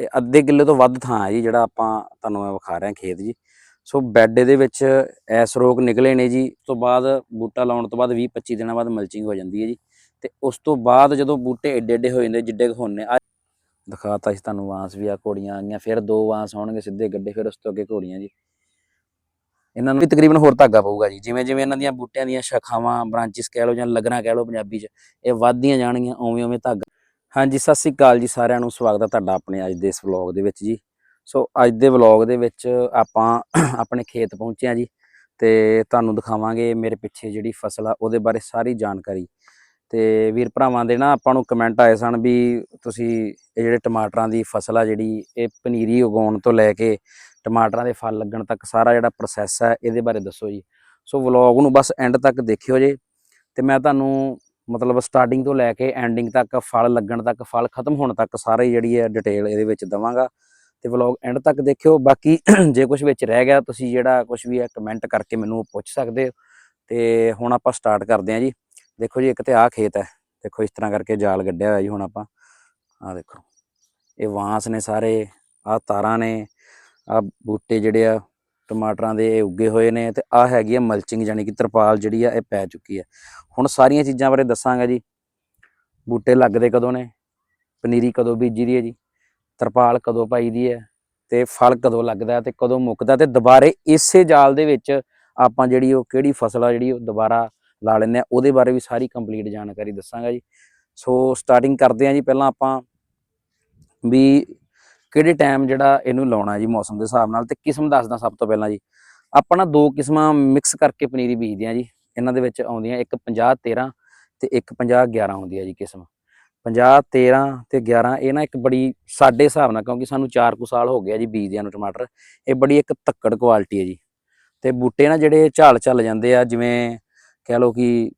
ਇਹ ਅੱਧੇ ਕਿੱਲੇ ਤੋਂ ਵੱਧ ਥਾਂ ਹੈ ਜੀ ਜਿਹੜਾ ਆਪਾਂ ਤੁਹਾਨੂੰ ਮੈਂ ਵਿਖਾ ਰਿਹਾ ਖੇਤ ਜੀ। ਸੋ ਬੈੱਡ ਇਹਦੇ ਵਿੱਚ ਐਸ ਰੋਗ ਨਿਕਲੇ ਨੇ ਜੀ, ਉਸ ਤੋਂ ਬਾਅਦ ਬੂਟਾ ਲਾਉਣ ਤੋਂ ਬਾਅਦ 20 25 ਦਿਨਾਂ ਬਾਅਦ ਮਲਚਿੰਗ ਹੋ ਜਾਂਦੀ ਹੈ ਜੀ। ਤੇ ਉਸ ਤੋਂ ਬਾਅਦ ਜਦੋਂ ਬੂਟੇ ਏਡੇ ਏਡੇ ਹੋ ਜਾਂਦੇ, ਜਿੱਡੇ ਕੁ ਹੁੰਨੇ ਆ ਦਿਖਾਤਾ ਸੀ ਤੁਹਾਨੂੰ ਵਾਂਸ ਵੀ ਆ, ਘੋੜੀਆਂ ਆ ਗਈਆਂ ਫਿਰ ਦੋ ਵਾਂਸ ਆਉਣਗੇ ਸਿੱਧੇ ਗੱਡੇ, ਫਿਰ ਉਸ ਤੋਂ ਅੱਗੇ ਘੋੜੀਆਂ ਜੀ। ਇਹਨਾਂ ਨੂੰ ਵੀ ਤਕਰੀਬਨ ਹੋਰ ਧਾਗਾ ਪਊਗਾ ਜੀ ਜਿਵੇਂ ਜਿਵੇਂ ਇਹਨਾਂ ਦੀਆਂ ਬੂਟਿਆਂ ਦੀਆਂ ਸ਼ਾਖਾਵਾਂ, ਬ੍ਰਾਂਚਿਸ ਕਹਿ ਲਓ ਜਾਂ ਲੱਗਣਾ ਕਹਿ ਲਓ ਪੰਜਾਬੀ 'ਚ, ਇਹ ਵੱਧਦੀਆਂ ਜਾਣਗੀਆਂ ਉਵੇਂ ਉਵੇਂ ਧਾਗਾ ਹਾਂਜੀ, ਸਤਿ ਸ੍ਰੀ ਅਕਾਲ ਜੀ ਸਾਰਿਆਂ ਨੂੰ। ਸਵਾਗਤ ਹੈ ਤੁਹਾਡਾ ਆਪਣੇ ਅੱਜ ਦੇ ਇਸ ਵਲੌਗ ਦੇ ਵਿੱਚ ਜੀ। ਸੋ, ਅੱਜ ਦੇ ਵਲੌਗ ਦੇ ਵਿੱਚ ਆਪਾਂ ਆਪਣੇ ਖੇਤ ਪਹੁੰਚੇ ਹਾਂ ਜੀ ਤੇ ਤੁਹਾਨੂੰ ਦਿਖਾਵਾਂਗੇ ਮੇਰੇ ਪਿੱਛੇ ਜਿਹੜੀ ਫਸਲ ਆ, ਉਹਦੇ ਬਾਰੇ ਸਾਰੀ ਜਾਣਕਾਰੀ। ਤੇ ਵੀਰ ਭਰਾਵਾਂ ਦੇ ਨਾ ਆਪਾਂ ਨੂੰ ਕਮੈਂਟ ਆਏ ਸਨ ਵੀ ਤੁਸੀਂ ਇਹ ਜਿਹੜੇ ਟਮਾਟਰਾਂ ਦੀ ਫਸਲ ਆ ਜਿਹੜੀ, ਇਹ ਪਨੀਰੀ ਉਗਾਉਣ ਤੋਂ ਲੈ ਕੇ ਟਮਾਟਰਾਂ ਦੇ ਫਲ ਲੱਗਣ ਤੱਕ ਸਾਰਾ ਜਿਹੜਾ ਪ੍ਰੋਸੈਸ ਹੈ ਇਹਦੇ ਬਾਰੇ ਦੱਸੋ ਜੀ। ਸੋ, ਵਲੌਗ ਨੂੰ ਬਸ ਐਂਡ ਤੱਕ ਦੇਖਿਓ ਜੇ। ਤੇ ਮੈਂ ਤੁਹਾਨੂੰ ਮਤਲਬ ਸਟਾਰਟਿੰਗ ਤੋਂ ਲੈ ਕੇ ਐਂਡਿੰਗ ਤੱਕ, ਫਲ ਲੱਗਣ ਤੱਕ, ਫਲ ਖਤਮ ਹੋਣ ਤੱਕ ਸਾਰੀ ਜਿਹੜੀ ਹੈ ਡਿਟੇਲ ਇਹਦੇ ਵਿੱਚ ਦਵਾਂਗਾ। ਤੇ ਵਲੌਗ ਐਂਡ ਤੱਕ ਦੇਖਿਓ। ਬਾਕੀ ਜੇ ਕੁਝ ਵਿੱਚ ਰਹਿ ਗਿਆ, ਤੁਸੀਂ ਜਿਹੜਾ ਕੁਝ ਵੀ ਹੈ ਕਮੈਂਟ ਕਰਕੇ ਮੈਨੂੰ ਪੁੱਛ ਸਕਦੇ ਹੋ। ਤੇ ਹੁਣ ਆਪਾਂ ਸਟਾਰਟ ਕਰਦੇ ਹਾਂ ਜੀ। ਦੇਖੋ ਜੀ, ਇੱਕ ਤੇ ਆਹ ਖੇਤ ਹੈ। ਦੇਖੋ ਇਸ ਤਰ੍ਹਾਂ ਕਰਕੇ ਜਾਲ ਗੱਡਿਆ ਹੋਇਆ ਜੀ ਹੁਣ ਆਪਾਂ। ਆਹ ਦੇਖੋ। ਇਹ ਵਾਂਸ ਨੇ ਸਾਰੇ, ਆਹ ਤਾਰਾਂ ਨੇ, ਆਹ ਬੂਟੇ ਜਿਹੜੇ ਆ ਟਮਾਟਰਾਂ ਦੇ ਇਹ ਉੱਗੇ ਹੋਏ ਨੇ ਤੇ ਆਹ ਹੈਗੀ ਆ ਮਲਚਿੰਗ ਯਾਨੀ ਕਿ ਤਰਪਾਲ ਜਿਹੜੀ ਆ ਇਹ ਪੈ ਚੁੱਕੀ ਹੈ ਹੁਣ ਸਾਰੀਆਂ ਚੀਜ਼ਾਂ ਬਾਰੇ ਦੱਸਾਂਗਾ ਜੀ। ਬੂਟੇ ਲੱਗਦੇ ਕਦੋਂ ਨੇ? ਪਨੀਰੀ ਕਦੋਂ ਬੀਜੀ ਦੀ ਹੈ ਜੀ? ਤਰਪਾਲ ਕਦੋਂ ਪਾਈ ਦੀ ਹੈ? ਤੇ ਫਲ ਕਦੋਂ ਲੱਗਦਾ ਹੈ ਤੇ ਕਦੋਂ ਮੁੱਕਦਾ ਤੇ ਦੁਬਾਰੇ ਇਸੇ ਜਾਲ ਦੇ ਵਿੱਚ ਆਪਾਂ ਜਿਹੜੀ ਉਹ ਕਿਹੜੀ ਫਸਲ ਆ, ਜਿਹੜੀ ਉਹ ਦੁਬਾਰਾ ਲਾ ਲੈਂਦੇ ਆ ਉਹਦੇ ਬਾਰੇ ਵੀ ਸਾਰੀ ਕੰਪਲੀਟ ਜਾਣਕਾਰੀ ਦੱਸਾਂਗਾ ਜੀ। ਸੋ ਸਟਾਰਟਿੰਗ ਕਰਦੇ ਆ ਜੀ, ਪਹਿਲਾਂ ਆਪਾਂ ਵੀ ਕਿਹੜੇ ਟਾਈਮ ਜਿਹੜਾ ਇਹਨੂੰ ਲਾਉਣਾ ਜੀ ਮੌਸਮ ਦੇ ਹਿਸਾਬ ਨਾਲ ਤੇ ਕਿਸਮ ਦੱਸਦਾ ਸਭ ਤੋਂ ਪਹਿਲਾਂ ਜੀ। ਆਪਾਂ ਨਾ ਦੋ ਕਿਸਮਾਂ ਮਿਕਸ ਕਰਕੇ ਪਨੀਰੀ ਬੀਜਦੇ ਆ ਜੀ। ਇਹਨਾਂ ਦੇ ਵਿੱਚ ਆਉਂਦੀਆਂ ਇੱਕ 50 13 ਤੇ ਇੱਕ 50 11 ਹੁੰਦੀ ਹੈ ਜੀ ਕਿਸਮ। 50 13 ਤੇ 11 ਇਹ ਨਾ ਇੱਕ ਬੜੀ ਸਾਡੇ ਹਿਸਾਬ ਨਾਲ ਕਿਉਂਕਿ ਸਾਨੂੰ 4 ਕੁ ਸਾਲ ਹੋ ਗਿਆ ਜੀ ਬੀਜਦਿਆਂ ਨੂੰ ਟਮਾਟਰ। ਇਹ ਬੜੀ ਇੱਕ ਤੱਕੜ ਕੁਆਲਿਟੀ ਹੈ ਜੀ। ਤੇ ਬੂਟੇ ਨਾ ਜਿਹੜੇ ਝਾਲ ਚੱਲ ਜਾਂਦੇ ਆ, ਜਿਵੇਂ ਕਹਿ ਲਓ ਕਿ